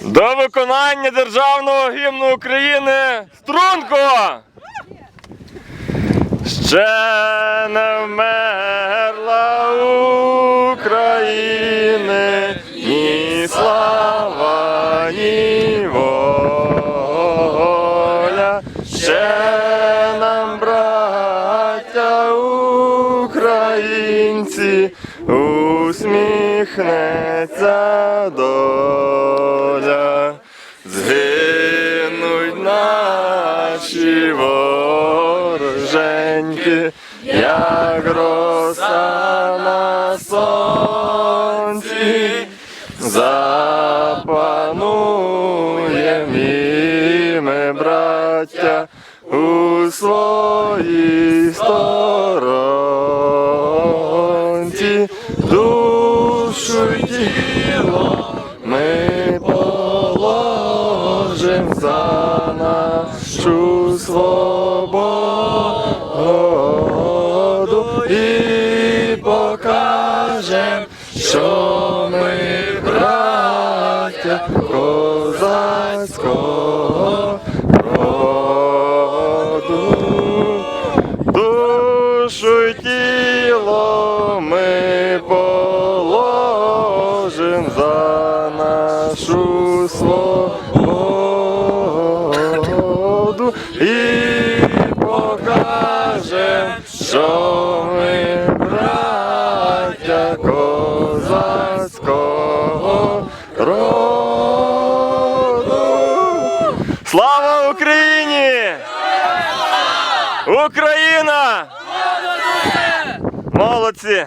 До виконання державного гімну України струнко! Ще не вмерла України, ні слава, ні українці, усміхнеться доля. Згинуть наші вороженьки, як роса на сонці, запануєм ми, браття, у своїй сторонці, душу ми положим за нашу свободу і покажем, що ми браття козацького роду. Душу й тіло ми положим за нашу свободу і покажем, що ми браття козацького роду. Слава Україні! Україна! Молодці!